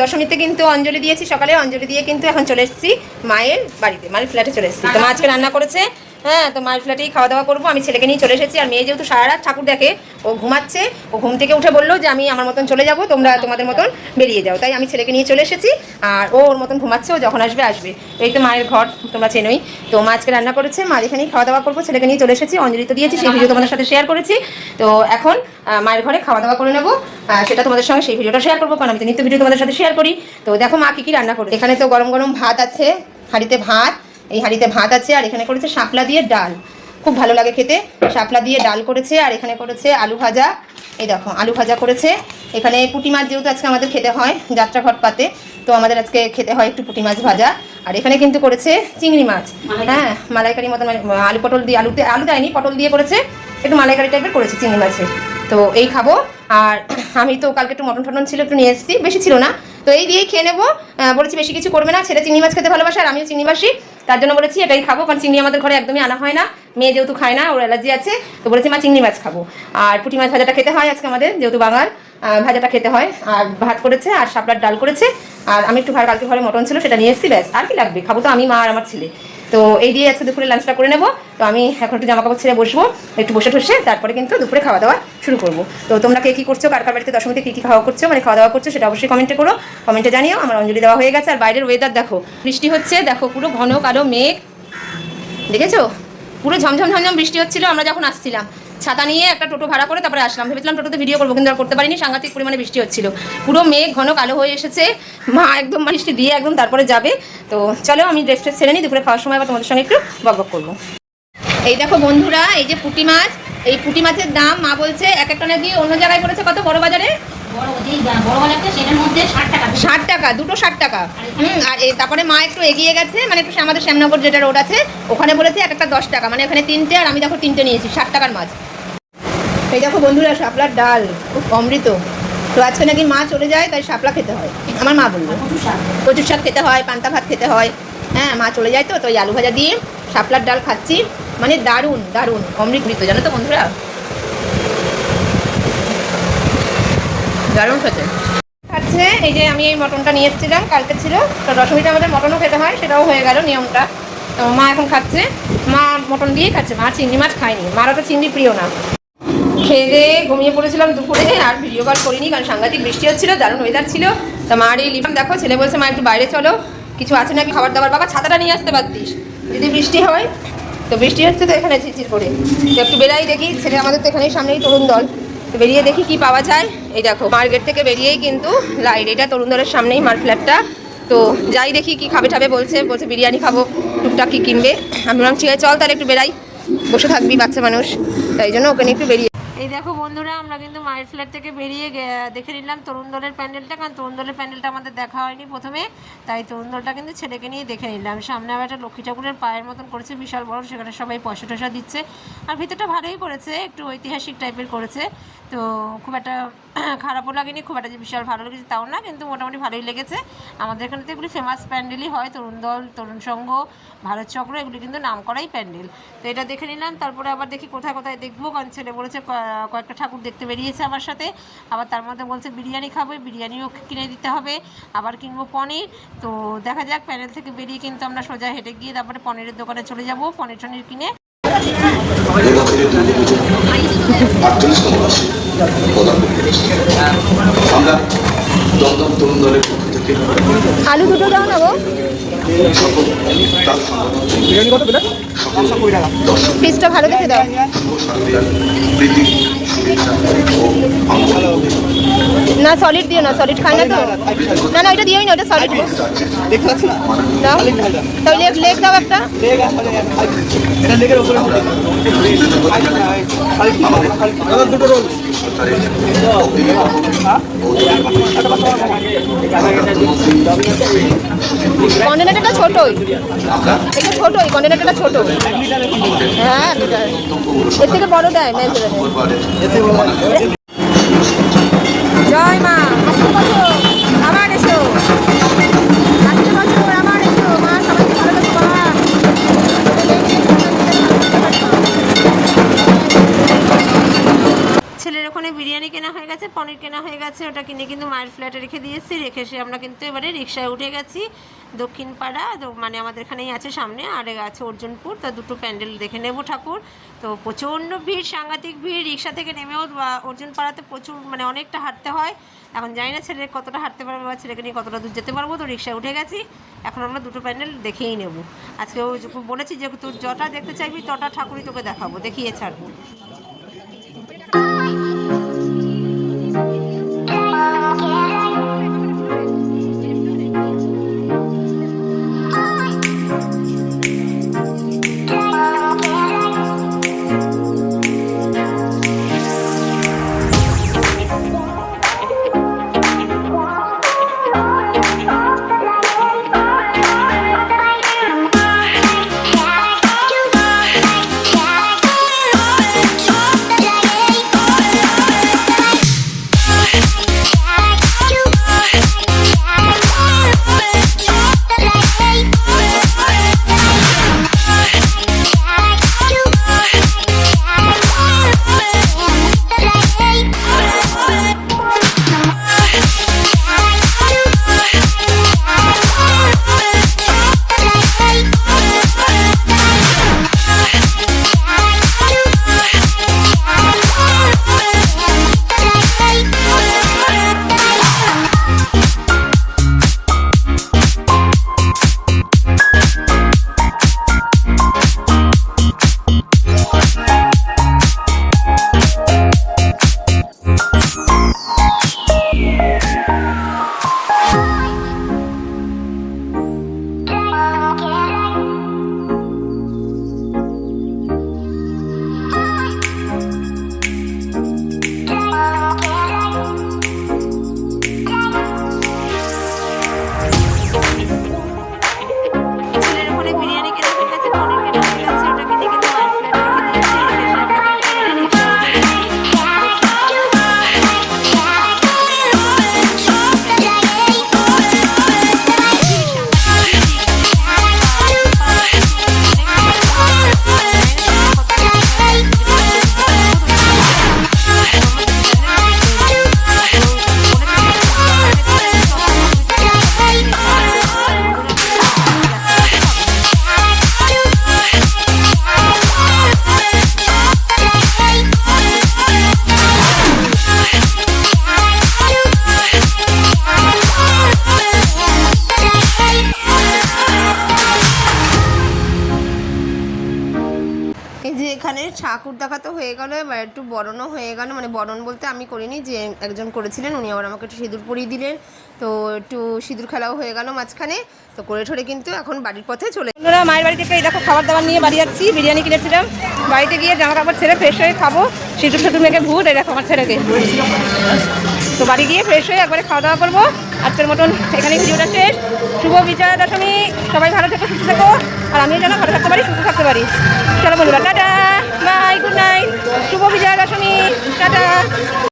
দশমীতে কিন্তু অঞ্জলি দিয়েছি, সকালে অঞ্জলি দিয়ে কিন্তু এখন চলে এসেছি মায়ের বাড়িতে, মায়ের ফ্ল্যাটে চলে এসেছি। তো মা আজকে রান্না করেছে হ্যাঁ তো মায়ের ফ্ল্যাটেই খাওয়া দাওয়া করব। আমি ছেলেকে নিয়ে চলে এসেছি। আর মেয়ে যেহেতু সারা রাত ঠাকুর দেখে ও ঘুমাচ্ছে ও ঘুম থেকে উঠে বলল যে আমি আমার মতন চলে যাব তোমরা তোমাদের মতন বেরিয়ে যাও। তাই আমি ছেলেকে নিয়ে চলে এসেছি। আর ও ওর মতন ঘুমাচ্ছে ও যখন আসবে আসবে। এই তো মায়ের ঘর তোমরা চেনোই। তো মা আজকে রান্না করেছে মা এখানেই খাওয়া দাওয়া করব। ছেলেকে নিয়ে চলে এসেছি অঞ্জলি তো দিয়েছি সেই ভিডিও তোমাদের সাথে শেয়ার করেছি। তো এখন মায়ের ঘরে খাওয়া দাওয়া করে নেব। সেটা তোমাদের সঙ্গে সেই ভিডিওটা শেয়ার করব কারণ আমি তো নিত্য ভিডিও তোমাদের সাথে শেয়ার করি। তো দেখো মা কী কী রান্না করে এখানে তো গরম গরম ভাত আছে হাঁড়িতে ভাত এই হাঁড়িতে ভাত আছে আর এখানে করেছে শাপলা দিয়ে ডাল। খুব ভালো লাগে খেতে। শাপলা দিয়ে ডাল করেছে আর এখানে করেছে আলু ভাজা। এই দেখো আলু ভাজা করেছে। এখানে পুঁটি মাছ যেহেতু আজকে আমাদের খেতে হয় যাত্রা পাতে তো আমাদের আজকে খেতে হয় একটু পুঁটি মাছ ভাজা। আর এখানে কিন্তু করেছে চিংড়ি মাছ। হ্যাঁ মালাইকারি মতন মানে আলু পটল দিয়ে আলুতে আলু দেয়নি পটল দিয়ে করেছে। একটু মালাইকারি টাইপের করেছে চিংড়ি মাছের তো এই খাব। আর আমি তো কালকে একটু মটন ফটন ছিল একটু নিয়ে এসেছি। বেশি ছিল না। তো এই দিয়েই খেয়ে নেব। বলেছি বেশি কিছু করবে না। ছেলে চিংড়ি মাছ খেতে ভালোবাসে আর আমিও চিংড়ি মাসি তার জন্য বলেছি, এটাই খাব, কারণ চিংড়ি আমাদের ঘরে একদমই আনা হয় না। মেয়ে যেহেতু খায় না, ওর অ্যালার্জি আছে, তো বলেছি, মা, চিংড়ি মাছ খাব। আর পুঁটি মাছ ভাজাটা খেতে হয় আজকে আমাদের, যেহেতু বাঙাল ভাজাটা খেতে হয়। আর ভাত করেছে, আর শাপলার ডাল করেছে। আর আমি একটু ভাই কালকে ঘরে মটন ছিল, সেটা নিয়ে এসেছি, ব্যাস, আর কি লাগবে? খাব তো আমি, মা আর আমার ছেলে। তো এই দিয়ে আজকে দুপুরে লাঞ্চটা করে নেব। তো আমি এখন একটু জামা কাপড় ছেড়ে বসবো, একটু বসে ঠসে, তারপরে কিন্তু দুপুরে খাওয়া দাওয়া শুরু করব। তো তোমরা কে কী করছ, কার কার বাড়িতে দশমীতে কী কী খাওয়া করছ মানে খাওয়া দাওয়া করছ সেটা অবশ্যই কমেন্টে করো। কমেন্টে জানিও, আমার অঞ্জলি দেওয়া হয়ে গেছে। আর বাইরের ওয়েদার দেখো, বৃষ্টি হচ্ছে, দেখো পুরো ঘন কালো মেঘ। দেখেছ? পুরো ঝমঝম ঝমঝম বৃষ্টি হচ্ছিল, আমরা যখন আসছিলাম। ছাতা নিয়ে একটা টোটো ভাড়া করে তারপরে আসলাম। ভেবেছিলাম টোটোতে ভিডিও করব কিন্তু আর করতে পারিনি। সাংঘাতিক পরিমাণে বৃষ্টি হচ্ছিল। পুরো মেঘ ঘন কালো হয়ে এসেছে। মা একদম বৃষ্টি দিয়ে একদম তারপরে যাবে। তো চলো আমি ড্রেস ট্রেস ছেড়ে নিই দুপুরে খাওয়ার সময় আবার তোমাদের সঙ্গে একটু বক বক করব। এই দেখো বন্ধুরা এই যে পুঁটি মাছ এই পুঁটি মাছের দাম মা বলছে এক একটা নাকি অন্য জায়গায় করেছে কত? বড় বাজারে? ষাট টাকা। দুটো ষাট টাকা। হুম আর এই তারপরে মা একটু এগিয়ে গেছে মানে একটু আমাদের শ্যামনগর যেটা রোড আছে ওখানে বলেছে এক একটা দশ টাকা। মানে ওখানে তিনটে আর আমি দেখো তিনটে নিয়েছি ষাট টাকার মাছ। এই দেখো বন্ধুরা শাপলার ডাল খুব অমৃত। তো আজকে নাকি মা চলে যায় তাই শাপলা খেতে হয়। আমার মা বলল প্রচুর শাক। খেতে হয় পান্তা ভাত খেতে হয়। হ্যাঁ মা চলে যায় তো তো আলু ভাজা দিয়ে শাপলার ডাল খাচ্ছি। মানে দারুণ দারুণ অমৃত মৃত জানো তো বন্ধুরা? দারুণ খেতে। খাচ্ছে এই যে আমি এই মটনটা নিয়ে এসেছিলাম কালকে ছিল। তো দশমীতে আমাদের মটনও খেতে হয় সেটাও হয়ে গেল নিয়মটা। তো মা এখন খাচ্ছে। মা মটন দিয়েই খাচ্ছে মা চিংড়ি মাছ খায়নি। মারা তো চিংড়ি প্রিয় না। খেয়ে দিয়ে ঘুমিয়ে পড়েছিলাম দুপুরে, আর ভিডিও কল করিনি, কারণ সাংঘাতিক বৃষ্টি হচ্ছিল, দারুণ ওয়েদার ছিল। তা মার এই লিভাম দেখো, ছেলে বলছে, মা, একটু বাইরে চলো, কিছু আছে নাকি খাবার দাবার? বাবা, ছাতাটা নিয়ে আসতে পারতিস, যদি বৃষ্টি হয়। তো বৃষ্টি হচ্ছে তো এখানে ঝিরঝির করে। তো একটু বেরাই দেখি, ছেলে আমাদের তো এখানেই সামনেই তরুণ দল। তো বেরিয়ে দেখি কি পাওয়া যায়। এই দেখো মার্কেট থেকে বেরিয়েই কিন্তু লাইট এটা তরুণ দলের সামনেই মার ফ্ল্যাটটা তো যাই দেখি কি খাবে ঠাবে বলছে বলছে বিরিয়ানি খাব, টুকটাক কি কিনবে। আমি বললাম, ঠিক আছে, চল তাহলে একটু বেরাই বসে থাকবি বাচ্চা মানুষ। তাই জন্য ওখানে একটু বেরিয়ে এই দেখো বন্ধুরা, আমরা কিন্তু মায়ের ফ্ল্যাট থেকে বেরিয়ে দেখে নিলাম তরুণ দলের প্যান্ডেলটা, কারণ তরুণ দলের প্যান্ডেলটা আমাদের দেখা হয়নি প্রথমে। তাই তরুণ দলটা কিন্তু ছেলেকে নিয়ে দেখে নিলাম। সামনে আবার একটা লক্ষ্মী ঠাকুরের পায়ের মতন করেছে, বিশাল বড়, সেখানে সবাই পয়সা টসা দিচ্ছে। আর ভিতরটা ভালোই করেছে, একটু ঐতিহাসিক টাইপের করেছে। তো খুব একটা খারাপও লাগেনি, খুব একটা যে বিশাল ভালো লেগেছে তাও না, কিন্তু মোটামুটি ভালোই লেগেছে। আমাদের এখানে তো এগুলি ফেমাস প্যান্ডেলই হয়, তরুণ দল, তরুণ সংঘ, ভারত চক্র, এগুলি কিন্তু নাম করাই প্যান্ডেল। তো এটা দেখে নিলাম, তারপরে আবার দেখি কোথায় কোথায় দেখব, কারণ ছেলে বলেছে কয়েকটা ঠাকুর দেখতে বেরিয়েছে আমার সাথে। আবার তার মধ্যে বলছে, বিরিয়ানি খাবে, বিরিয়ানিও কিনে দিতে হবে। আবার কিনবো পনির। তো দেখা যাক, প্যানেল থেকে বেরিয়ে কিন্তু আমরা সোজা হেঁটে গিয়ে তারপরে পনিরের দোকানে চলে যাব, পনির টনির কিনে। আমরা দমদম তরুণ দলের আলু দুটো দাও না সংগঠন পিসটা ভালো দেখে দাও। না সলিড দিও না সলিড খায় না তো। না না ওইটা দিওই না, ওটা সলিড রাজ্যের দাও তাহলে লেগ লেগ দাও একটা। কন্টেনারটা ছোটই। এটা ছোটই কন্টেনারটা ছোট হ্যাঁ এর থেকে বড় দেয় মেজরে পনির কেনা হয়ে গেছে, ওটা কিনে কিন্তু মায়ের ফ্ল্যাটে রেখে দিয়েছি, রেখে এসে আমরা কিন্তু এবারে রিক্সায় উঠে গেছি দক্ষিণ পাড়া তো- মানে আমাদের এখানেই আছে সামনে, আর আছে অর্জুনপুর, তা দুটো প্যান্ডেল দেখে নেব ঠাকুর। তো প্রচণ্ড ভিড়, সাংঘাতিক ভিড়, রিক্সা থেকে নেমেও বা অর্জুন পাড়াতে প্রচুর মানে অনেকটা হাঁটতে হয়। এখন জানি না ছেলে কতটা হাঁটতে পারবে বা ছেলেকে নিয়ে কতটা দূর যেতে পারব, তো রিক্সায় উঠে গেছি। এখন আমরা দুটো প্যান্ডেল দেখেই নেব। আজকে ও বলেছি যে তোর যটা দেখতে চাইবি, তটা ঠাকুরই তোকে দেখাবো, দেখিয়ে ছাড়বো। হয়ে গেল, এবার একটু বরণও হয়ে গেল। মানে বরণ বলতে আমি করিনি, যে একজন করেছিলেন, উনি আবার আমাকে একটু সিঁদুর পরিয়ে দিলেন। তো একটু সিঁদুর খেলাও হয়ে গেল মাঝখানে। তো করে ঠরে কিন্তু এখন বাড়ির পথে চলে বন্ধুরা, মায়ের বাড়ি থেকে দেখো খাবার দাবার নিয়ে বাড়ি যাচ্ছি, বিরিয়ানি কিনেছিলাম। বাড়িতে গিয়ে জামা কাপড় ছেড়ে ফ্রেশ হয়ে খাব। সিঁদুর সিঁদুর মেখে ভূত, এই দেখো আমার ছেলেকে। তো বাড়ি গিয়ে ফ্রেশ হয়ে একবারে খাওয়া দাওয়া করব। আজকের মতন এখানে ভিডিওটা শেষ। শুভ বিজয়া দশমী। সবাই ভালো থেকো, সুস্থ থেকো। আর আমিও যেন ভালো থাকতে পারি, সুস্থ থাকতে পারি। চলো বন্ধুরা, টাটা! বাই গুড নাইট শুভ বিজয়া দশমী টাটা।